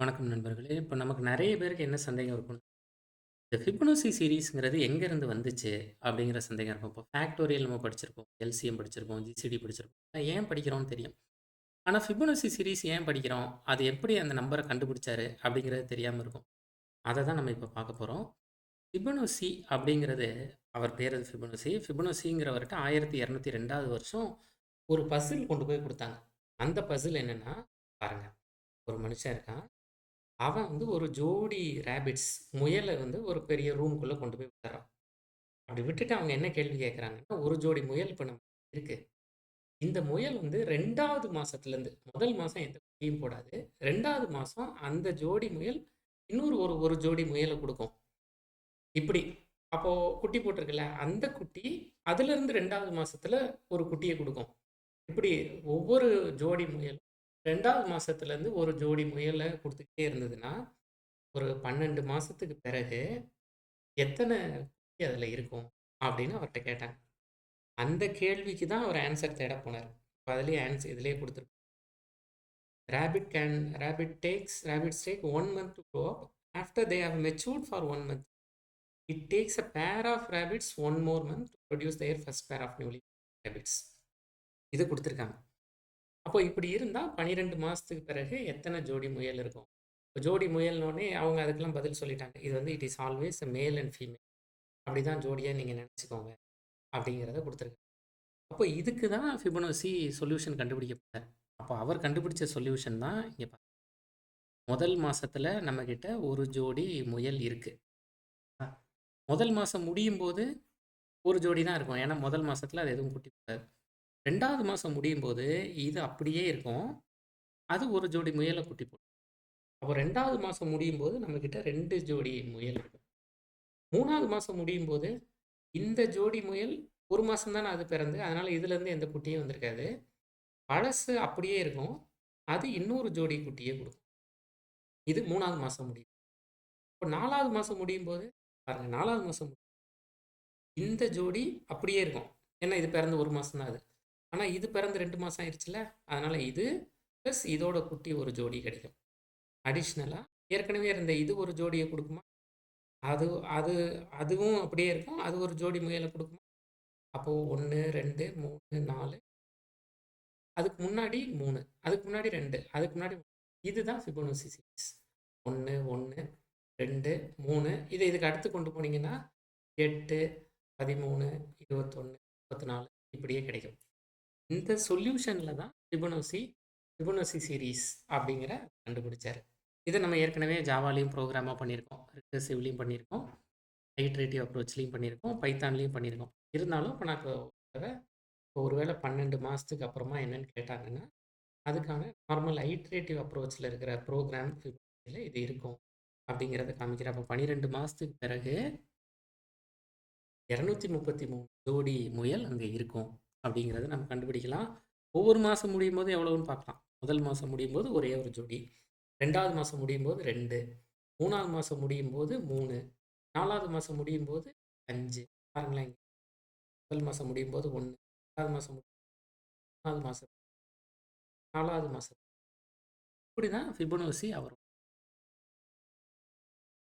வணக்கம் நண்பர்களே! இப்போ நமக்கு நிறைய பேருக்கு என்ன சந்தேகம் இருக்கும்? இந்த ஃபிபனோசி சீரீஸ்ங்கிறது எங்கேருந்து வந்துச்சு? அப்படிங்கிற சந்தேகம் இருக்கும். இப்போ ஃபேக்டோரியல் நம்ம படிச்சிருப்போம். எல்சிஎம் படிச்சிருப்போம். ஜிசிடி படிச்சிருப்போம். ஏன் படிக்கிறோம்னு தெரியும். ஆனால் ஃபிபனோசி சீரீஸ் ஏன் படிக்கிறோம்? அது எப்படி அந்த நம்பரை கண்டுபிடிச்சாரு? அப்படிங்கிறது தெரியாமல் இருக்கும். அதை தான் நம்ம இப்போ பார்க்க போகிறோம் ஃபிபனோசி அப்படிங்கிறது அவர் பேர் ஃபிபனோசி ஃபிபனோசிங்கிறவர்கிட்ட ஆயிரத்தி இரநூத்தி ரெண்டாவது வருஷம் ஒரு பசில் கொண்டு போய் கொடுத்தாங்க அந்த பசில் என்னென்னா பாருங்கள் ஒரு மனுஷன் இருக்கான். அவன் வந்து ஒரு ஜோடி ராபிட்ஸ் முயலை வந்து ஒரு பெரிய ரூம்குள்ளே கொண்டு போய் விட்டுறான் அப்படி விட்டுட்டு அவங்க என்ன கேள்வி கேட்குறாங்கன்னா, ஒரு ஜோடி முயல் இப்போ நம்ம இருக்கு. இந்த முயல் வந்து ரெண்டாவது மாதத்துலேருந்து முதல் மாதம் எந்த குட்டியும் போடாது. ரெண்டாவது மாதம் அந்த ஜோடி முயல் இன்னொரு ஒரு ஒரு ஜோடி முயலை கொடுக்கும் இப்படி. அப்போது குட்டி போட்டிருக்குல்ல, அந்த குட்டி அதுலேருந்து ரெண்டாவது மாதத்தில் ஒரு குட்டியை கொடுக்கும் இப்படி ஒவ்வொரு ஜோடி முயலும் ரெண்டாவது மாதத்துலேருந்து ஒரு ஜோடி முயலை கொடுத்துக்கிட்டே இருந்ததுன்னா, ஒரு பன்னெண்டு மாதத்துக்கு பிறகு எத்தனை குட்டி இருக்கும்? அப்படின்னு அவர்கிட்ட கேட்டாங்க. அந்த கேள்விக்கு தான் அவர் ஆன்சர் தேட போனார் இப்போ அதிலேயே ஆன்சர் இதிலே கொடுத்துருக்கோம் rabbit can rabbit takes rabbits take one month to grow up. After they have matured for one month. It takes a pair of rabbits 1 more month produce produce their pair of newly rabbits. இது கொடுத்துருக்காங்க அப்போ இப்படி இருந்தால் பன்னிரெண்டு மாதத்துக்கு பிறகு எத்தனை ஜோடி முயல் இருக்கும்? ஜோடி முயல்னோடனே அவங்க அதுக்கெல்லாம் பதில் சொல்லிட்டாங்க. இது வந்து it is always male and female. அப்படி தான் ஜோடியாக நீங்கள் நினச்சிக்கோங்க அப்படிங்கிறத கொடுத்துருக்காங்க அப்போ இதுக்கு தான் ஃபிபனோசி சொல்யூஷன் கண்டுபிடிக்கப்பட்டார். அப்போ அவர் கண்டுபிடிச்ச சொல்யூஷன் தான் இங்கே முதல் மாதத்தில் நம்மக்கிட்ட ஒரு ஜோடி முயல் இருக்குது முதல் மாதம் முடியும் போது ஒரு ஜோடி தான் இருக்கும். ஏன்னா முதல் மாதத்தில் அது எதுவும் குட்டி போடாது. 2வது மாசம் முடியும்போது இது அப்படியே இருக்கும். அது ஒரு ஜோடி முயல குட்டி போடும். அப்போ 2வது மாசம் முடியும்போது நம்மகிட்ட 2 ஜோடி முயல் இருக்கும். 3வது மாசம் முடியும்போது இந்த ஜோடி முயல் 1 மாசம் தானே அது பிறந்து. அதனால இதுலேருந்து எந்த குட்டியும் வந்திருக்காது. பழசு அப்படியே இருக்கும். அது இன்னொரு ஜோடி குட்டிய குடுக்கும். இது 3வது மாசம் முடியும். இப்போ 4வது மாசம் முடியும்போது பாருங்க 4வது மாசம் இந்த ஜோடி அப்படியே இருக்கும். ஏன்னா இது பிறந்து 1 மாசம் தான் அது. ஆனால் இது பிறந்து ரெண்டு மாதம் ஆயிடுச்சுல அதனால் இது ப்ளஸ் இதோட குட்டி ஒரு ஜோடி கிடைக்கும். அடிஷ்னலாக ஏற்கனவே இருந்த இது ஒரு ஜோடியை கொடுக்குமா அது அது அதுவும் அப்படியே இருக்கும். அது ஒரு ஜோடி முயல குடுக்குமா? அப்போ 1, 2, 3, 4 அதுக்கு முன்னாடி மூணு அதுக்கு முன்னாடி ரெண்டு அதுக்கு முன்னாடி இதுதான் ஃபிபொனாசி சீரிஸ். ஒன்று ஒன்று ரெண்டு மூணு இதை இதுக்கு அடுத்து கொண்டு போனீங்கன்னா 8, 13, 21, 34 இப்படியே கிடைக்கும். இந்த சொல்யூஷனில் தான் ரிபனோசி ரிபனோசி சீரிஸ் அப்படிங்கிற கண்டுபிடிச்சார் இதை நம்ம ஏற்கனவே ஜாவாலையும் ப்ரோக்ராமாக பண்ணியிருக்கோம். ரிகர்சிவ்லையும் பண்ணியிருக்கோம். ஐட்ரேட்டிவ் அப்ரோச்லேயும் பண்ணியிருக்கோம். பைத்தான்லேயும் பண்ணியிருக்கோம். இருந்தாலும் இப்போ நான் இப்போ ஒருவேளை பன்னெண்டு மாதத்துக்கு அப்புறமா என்னன்னு கேட்டாங்கன்னா, அதுக்கான நார்மல் ஐட்ரேட்டிவ் அப்ரோச்சில் இருக்கிற ப்ரோக்ராம் இது இருக்கும். அப்படிங்கிறத காமிக்கிறேன். அப்போ பன்னிரெண்டு மாதத்துக்கு பிறகு 233 ஜோடி முயல் அங்கே இருக்கும். அப்படிங்கிறத நம்ம கண்டுபிடிக்கலாம். ஒவ்வொரு மாதம் முடியும் போது எவ்வளவுன்னு பார்க்கலாம். முதல் மாசம் முடியும்போது ஒரே ஒரு ஜோடி. 2வது மாசம் முடியும்போது 2 3வது மாசம் முடியும்போது 3 4வது மாசம் முடியும்போது 5 பாருங்களேன் இங்க. முதல் மாசம் முடியும்போது 1 2வது மாசம் 3வது மாசம் 4வது மாசம். இப்படிதான் ஃபிபொனாசி அவர்